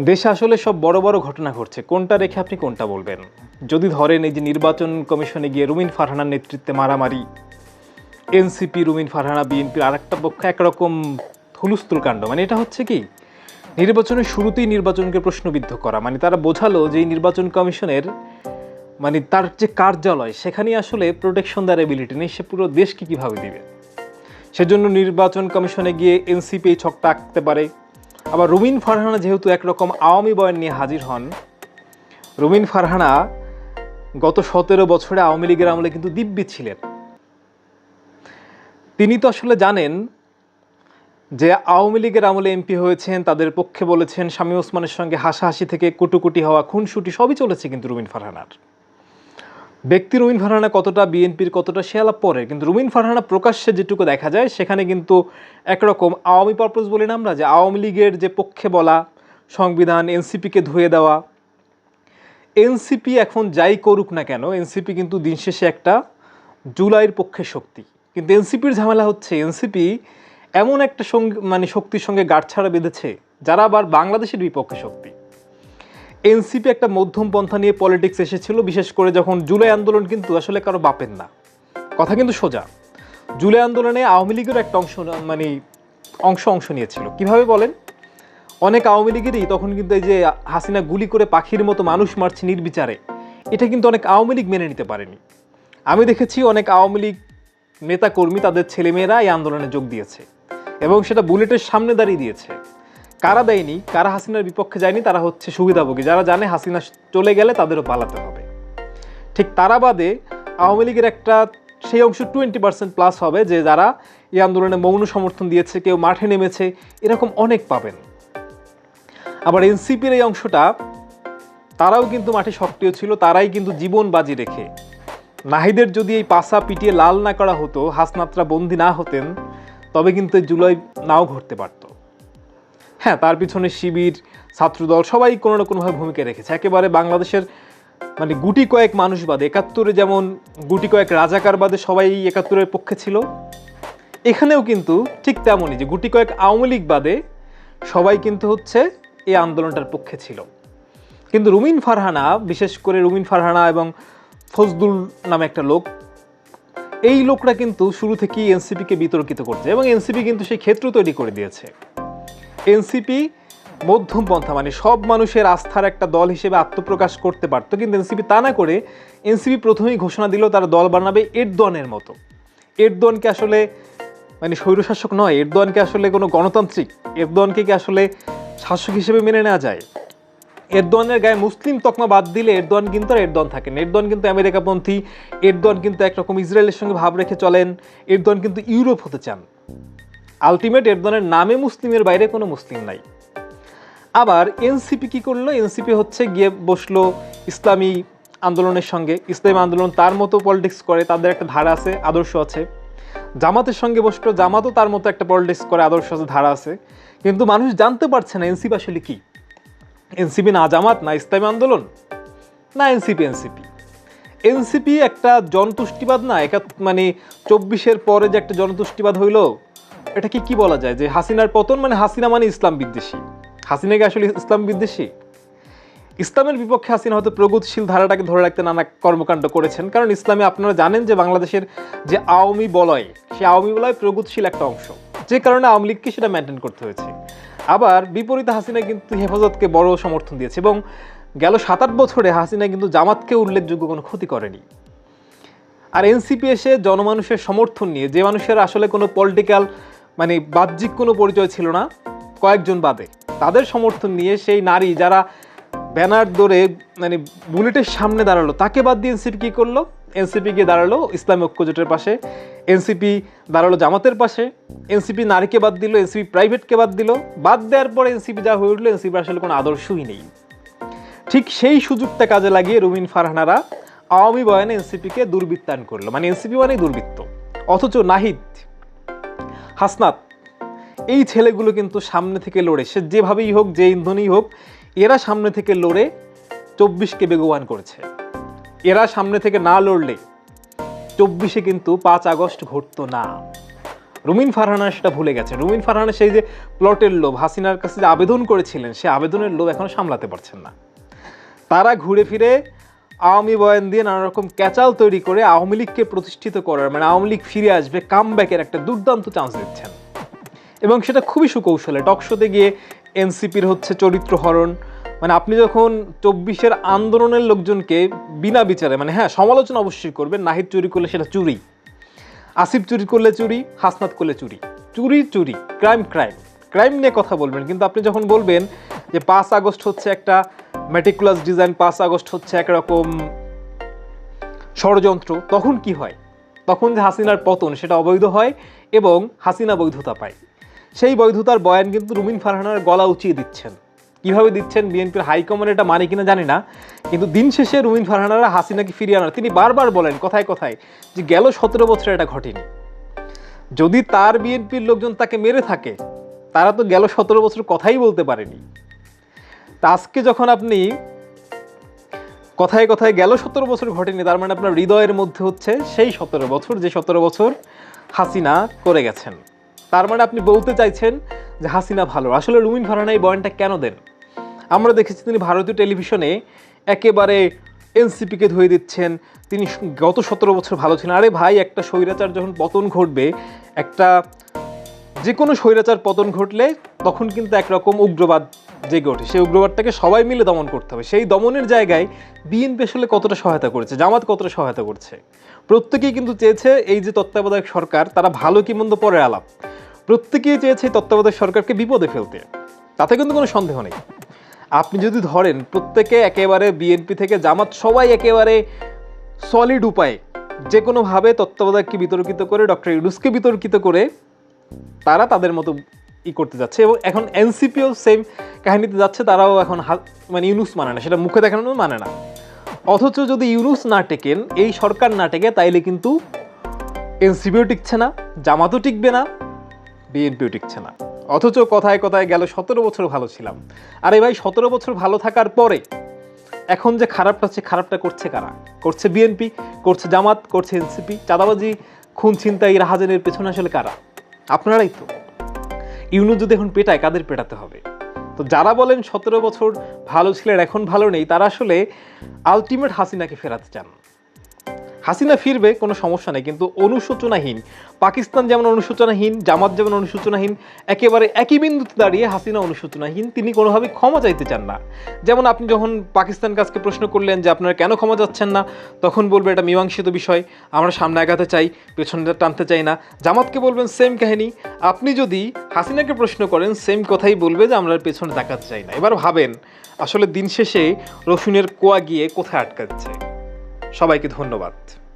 দেশে আসলে সব বড় বড় ঘটনা ঘটছে। কোনটা রেখে আপনি কোনটা বলবেন? যদি ধরেন এই যে নির্বাচন কমিশনে গিয়ে রুমিন ফারহানার নেতৃত্বে মারামারি, এনসিপি, রুমিন ফারহানা, বিএনপির আরেকটা পক্ষ একরকম হুলুস্থুল কাণ্ড। মানে এটা হচ্ছে কি? নির্বাচনের শুরুতেই নির্বাচনকে প্রশ্নবিদ্ধ করা। মানে তারা বোঝালো যে নির্বাচন কমিশনের মানে তার যে কার্যালয়, সেখানেই আসলে প্রোটেকশন দেওয়ার এবিলিটি নেই। সে পুরো দেশকে কীভাবে দিবে? সেজন্য নির্বাচন কমিশনে গিয়ে এনসিপি ছকটা আঁকতে পারে। আবার রুমিন ফারহানা যেহেতু একরকম আওয়ামী বয়ান নিয়ে হাজির হন, রুমিন ফারহানা গত সতেরো বছরে আওয়ামী লীগের আমলে কিন্তু দিব্যি ছিলেন। তিনি তো আসলে জানেন যে আওয়ামী লীগের আমলে এমপি হয়েছেন, তাদের পক্ষে বলেছেন, স্বামী ওসমানের সঙ্গে হাসাহাসি থেকে কুটুকুটি হওয়া, খুনসুটি সবই চলেছে কিন্তু রুমিন ফারহানার। ব্যক্তি রুমিন ফারহানা কতটা বিএনপির, কতটা সে আলাপ পরে? কিন্তু রুমিন ফারহানা প্রকাশ্যে যেটুকু দেখা যায়, সেখানে কিন্তু একরকম আওয়ামী পারপোজ বলি না আমরা, যে আওয়ামী লীগের যে পক্ষে বলা, সংবিধান এনসিপিকে ধুয়ে দেওয়া। এনসিপি এখন যাই করুক না কেন এনসিপি কিন্তু দিন শেষে একটা জুলাইয়ের পক্ষে শক্তি। কিন্তু এনসিপির ঝামেলা হচ্ছে এনসিপি এমন একটা সঙ্গে মানে শক্তির সঙ্গে গাঁটছাড়া বেঁধেছে, যারা আবার বাংলাদেশের বিপক্ষে শক্তি। এনসিপি একটা মধ্যম পন্থা নিয়ে পলিটিক্স এসেছিল, বিশেষ করে যখন জুলাই আন্দোলন কিন্তু আসলে কারও বাপের না। কথা কিন্তু সোজা। জুলাই আন্দোলনে আওয়ামী লীগের একটা অংশ মানে অংশ অংশ নিয়েছিল। কীভাবে বলেন? অনেক আওয়ামী লীগেরই তখন কিন্তু এই যে হাসিনা গুলি করে পাখির মতো মানুষ মারছে নির্বিচারে, এটা কিন্তু অনেক আওয়ামী লীগ মেনে নিতে পারেনি। আমি দেখেছি অনেক আওয়ামী লীগ নেতাকর্মী, তাদের ছেলেমেয়েরা এই আন্দোলনে যোগ দিয়েছে এবং সেটা বুলেটের সামনে দাঁড়িয়ে দিয়েছে। কারা দেয়নি, কারা হাসিনার বিপক্ষে যায়নি, তারা হচ্ছে সুবিধাভোগী। যারা জানে হাসিনা চলে গেলে তাদেরও পালাতে হবে। ঠিক তারা বাদে আওয়ামী লীগের একটা, সেই অংশ টোয়েন্টি পার্সেন্ট প্লাস হবে যে যারা এই আন্দোলনে মৌন সমর্থন দিয়েছে, কেউ মাঠে নেমেছে, এরকম অনেক পাবেন। আবার এনসিপির এই অংশটা, তারাও কিন্তু মাঠে সক্রিয় ছিল, তারাই কিন্তু জীবন বাজি রেখে। নাহিদের যদি এই পাশা পিটিয়ে লাল না করা হতো, হাসনাত্রা বন্দি না হতেন, তবে কিন্তু জুলাই নাও ঘটতে পারত। হ্যাঁ তার পিছনে শিবির, ছাত্রদল, সবাই কোনো না কোনোভাবে ভূমিকা রেখেছে। একেবারে বাংলাদেশের মানে গুটি কয়েক মানুষ বাদে, একাত্তরে যেমন গুটি কয়েক রাজাকার বাদে সবাই একাত্তরের পক্ষে ছিল। এখানেও কিন্তু ঠিক তেমনই যে গুটি কয়েক আওয়ামী লীগ বাদে সবাই কিন্তু হচ্ছে এই আন্দোলনটার পক্ষে ছিল। কিন্তু রুমিন ফারহানা, বিশেষ করে রুমিন ফারহানা এবং ফজদুল নামে একটা লোক, এই লোকরা কিন্তু শুরু থেকেই এনসিপিকে বিতর্কিত করছে এবং এনসিপি কিন্তু সেই ক্ষেত্র তৈরি করে দিয়েছে। এনসিপি, মধ্যম পন্থা মানে সব মানুষের আস্থার একটা দল হিসেবে আত্মপ্রকাশ করতে পারতো। কিন্তু এনসিপি তা না করে এনসিপি প্রথমেই ঘোষণা দিল তারা দল বানাবে এরদোয়ানের মতো। এরদোয়ানকে আসলে মানে স্বৈরশাসক নয় এরদোয়ানকে আসলে কোনো গণতান্ত্রিক এরদনকে কি আসলে শাসক হিসেবে মেনে নেওয়া যায়? এরদনের গায়ে মুসলিম তকমা বাদ দিলে এরদন কিন্তু আর এরদোয়ান থাকেন এরদোয়ান কিন্তু আমেরিকাপন্থী এরদন কিন্তু একরকম ইসরায়েলের সঙ্গে ভাব রেখে চলেন এরদন কিন্তু ইউরোপ হতে চান। আলটিমেট এরদোয়ানের নামে মুসলিমের বাইরে কোনো মুসলিম নাই। আবার এনসিপি কি করল? এনসিপি হচ্ছে গিয়ে বসল ইসলামী আন্দোলনের সঙ্গে। ইসলামী আন্দোলন তার মতো পলিটিক্স করে, তাদের একটা ধারা আছে, আদর্শ আছে। জামাতের সঙ্গে বসল, জামাতও তার মতো একটা পলিটিক্স করে, আদর্শ আছে, ধারা আছে। কিন্তু মানুষ জানতে পারছে না এনসিপি আসলে কি। এনসিপি না জামাত, না ইসলামী আন্দোলন, না এনসিপি এনসিপি। এনসিপি একটা জনতুষ্টিবাদ না একা মানে চব্বিশের পরে যে একটা জনতুষ্টিবাদ হইল এটা কি কি বলা যায়? যে হাসিনার পতন মানে হাসিনা মানে ইসলাম বিদ্বেষী? হাসিনা কি আসলে ইসলাম বিদ্বেষী? ইসলামের বিপক্ষে হাসিনা হয়তো প্রগতিশীল ধারাটাকে ধরে রাখতে নানা কর্মকাণ্ড করেছেন। কারণ ইসলামে আপনারা জানেন যে বাংলাদেশের যে আওয়ামী বলয়, সে আওয়ামী বলয় প্রগতিশীল একটা অংশ। যে কারণে আওয়ামী লীগকে সেটা মেনটেন করতে হয়েছে। আবার বিপরীতে হাসিনা কিন্তু হেফাজতকে বড় সমর্থন দিয়েছে এবং গেল সাত আট বছরে হাসিনা কিন্তু জামাতকে উল্লেখযোগ্য কোনো ক্ষতি করেনি। আর এনসিপি এসে জনমানুষের সমর্থন নিয়ে, যে মানুষের আসলে কোনো পলিটিক্যাল মানে বাহ্যিক কোনো পরিচয় ছিল না, কয়েকজন বাদে। তাদের সমর্থন নিয়ে সেই নারী যারা ব্যানার ধরে মানে বুলেটের সামনে দাঁড়াল, তাকে বাদ দিয়ে এনসিপি কী করল? এনসিপি গিয়ে দাঁড়াল ইসলামী ঐক্যজোটের পাশে, এনসিপি দাঁড়াল জামাতের পাশে, এনসিপি নারীকে বাদ দিল, এনসিপি প্রাইভেটকে বাদ দিল, বাদ দেওয়ার পরে এনসিপি যা হয়ে উঠল এনসিপি আসলে কোনো আদর্শই নেই। ঠিক সেই সুযোগটা কাজে লাগিয়ে রুমিন ফারহানারা আওয়ামী বয়ানে এনসিপিকে দুর্বৃত্তায়ন করল। মানে এনসিপি মানেই দুর্বৃত্ত। অথচ নাহিদ হাসনাত। এই ছেলেগুলো কিন্তু সামনে থেকে লড়ে। সে যেভাবেই হোক, যে ইন্ধনই হোক, এরা সামনে থেকে লড়ে চব্বিশকে বেগবান করেছে। এরা সামনে থেকে না লড়লে চব্বিশে কিন্তু পাঁচ আগস্ট ঘটতো না। রুমিন ফারহানা সেটা ভুলে গেছে। রুমিন ফারহানা সেই যে প্লটের লোভ, হাসিনার কাছে যে আবেদন করেছিলেন, সে আবেদনের লোভ এখনও সামলাতে পারছেন না। তারা ঘুরে ফিরে আওয়ামী বয়ান দিয়ে নানা রকম ক্যাচাল তৈরি করে আওয়ামী লীগকে প্রতিষ্ঠিত করার মানে আওয়ামী লীগ ফিরে আসবে কাম একটা দুর্দান্ত চান্স দিচ্ছেন। এবং সেটা খুবই সুকৌশলে টকশোতে গিয়ে এনসিপির হচ্ছে চরিত্র হরণ মানে আপনি যখন চব্বিশের আন্দোলনের লোকজনকে বিনা বিচারে মানে হ্যাঁ সমালোচনা অবশ্যই করবেন, নাহিদ চুরি করলে সেটা চুরি, আসিফ চুরি করলে চুরি, হাসনাত করলে চুরি চুরি চুরি ক্রাইম ক্রাইম ক্রাইম নিয়ে কথা বলবেন। কিন্তু আপনি যখন বলবেন যে পাঁচ আগস্ট হচ্ছে একটা মেটিকুলাস ডিজাইন পাঁচ আগস্ট হচ্ছে একরকম ষড়যন্ত্র, তখন কি হয়? তখন যে হাসিনার পতন, সেটা অবৈধ হয় এবং হাসিনা বৈধতা পায়। সেই বৈধতার বয়ান কিন্তু রুমিন ফারহানার গলা উঁচিয়ে দিচ্ছেন। কীভাবে দিচ্ছেন বিএনপির হাইকমান্ড এটা মানে কিনা জানি না, কিন্তু দিন শেষে রুমিন ফারহানারা হাসিনাকে ফিরিয়ে আনার তিনি বারবার বলেন কথায় কথায় যে গেল সতেরো বছরে এটা ঘটেনি। যদি তার বিএনপির লোকজন তাকে মেরে থাকে, তারা তো গেল সতেরো বছর কথাই বলতে পারেনি। তা আজকে যখন আপনি কথায় কথায় গেল সতেরো বছর ঘটেনি, তার মানে আপনার হৃদয়ের মধ্যে হচ্ছে সেই সতেরো বছর, যে সতেরো বছর হাসিনা করে গেছেন। তার মানে আপনি বলতে চাইছেন যে হাসিনা ভালো। আসলে রুমিন ফারহানা এই বয়ানটা কেন দেন? আমরা দেখেছি তিনি ভারতীয় টেলিভিশনে একেবারে এনসিপিকে ধুয়ে দিচ্ছেন। তিনি গত সতেরো বছর ভালো ছিলেন। আরে ভাই, একটা স্বৈরাচার যখন পতন ঘটবে, একটা যে কোনো স্বৈরাচার পতন ঘটলে তখন কিন্তু একরকম উগ্রবাদ জেগে ওঠে। সেই উগ্রবাদটাকে সবাই মিলে দমন করতে হবে। সেই দমনের জায়গায় বিএনপি আসলে কতটা সহায়তা করেছে, জামাত কতটা সহায়তা করছে? প্রত্যেকেই কিন্তু চেয়েছে এই যে তত্ত্বাবধায়ক সরকার, তারা ভালো কি মন্দ পরে আলাপ। প্রত্যেকেই চেয়েছে এই তত্ত্বাবধায়ক সরকারকে বিপদে ফেলতে। তাতে কিন্তু কোনো সন্দেহ নেই। আপনি যদি ধরেন, প্রত্যেকে একেবারে বিএনপি থেকে জামাত সবাই একেবারে সলিড উপায়ে যে কোনোভাবে তত্ত্বাবধায়ককে বিতর্কিত করে, ডক্টর ইউনুসকে বিতর্কিত করে, তারা তাদের মতো ই করতে যাচ্ছে এবং এখন এনসিপিও সেম কাহিনীতে যাচ্ছে, তারাও এখন হা- মানে ইউনুস মানে না, সেটা মুখে দেখানো মানে না। অথচ যদি ইউনুস না টেকেন, এই সরকার না টেকে, তাইলে কিন্তু এনসিপিও টিকছে না, জামাতও টিকবে না, বিএনপিও টিকছে না। অথচ কথায় কথায় গেল, সতেরো বছর ভালো ছিলাম। আর আরে ভাই, সতেরো বছর ভালো থাকার পরে এখন যে খারাপটা হচ্ছে, খারাপটা করছে কারা? করছে বিএনপি, করছে জামাত, করছে এনসিপি, চাঁদাবাজি, খুন ছিনতাই, রাহাজানের পেছনে আসলে কারা? আপনারাই তো। ইউনু যদি এখন পেটায়, কাদের পেটাতে হবে? তো যারা বলেন সতেরো বছর ভালো ছিলেন, এখন ভালো নেই, তারা আসলে আলটিমেট হাসিনাকে ফেরাতে চান। হাসিনা ফিরবে, কোনো সমস্যা নেই, কিন্তু অনুশোচনাহীন। পাকিস্তান যেমন অনুশোচনাহীন, জামাত যেমন অনুশোচনাহীন, একেবারে একই বিন্দুতে দাঁড়িয়ে হাসিনা অনুশোচনাহীন, তিনি কোনোভাবে ক্ষমা চাইতে চান না। যেমন আপনি যখন পাকিস্তান কাজকে প্রশ্ন করলেন যে আপনারা কেন ক্ষমা চাচ্ছেন না, তখন বলবে এটা মীমাংসিত বিষয়, আমরা সামনে আগাতে চাই, পেছনটা টানতে চাই না। জামাতকে বলবেন সেম কাহিনী, আপনি যদি হাসিনাকে প্রশ্ন করেন, সেম কথাই বলবে যে আমরা পেছনে তাকাতে চাই না। এবার ভাবেন, আসলে দিন শেষে রসুনের কোয়া গিয়ে কোথায় আটকাচ্ছে? সবাইকে ধন্যবাদ।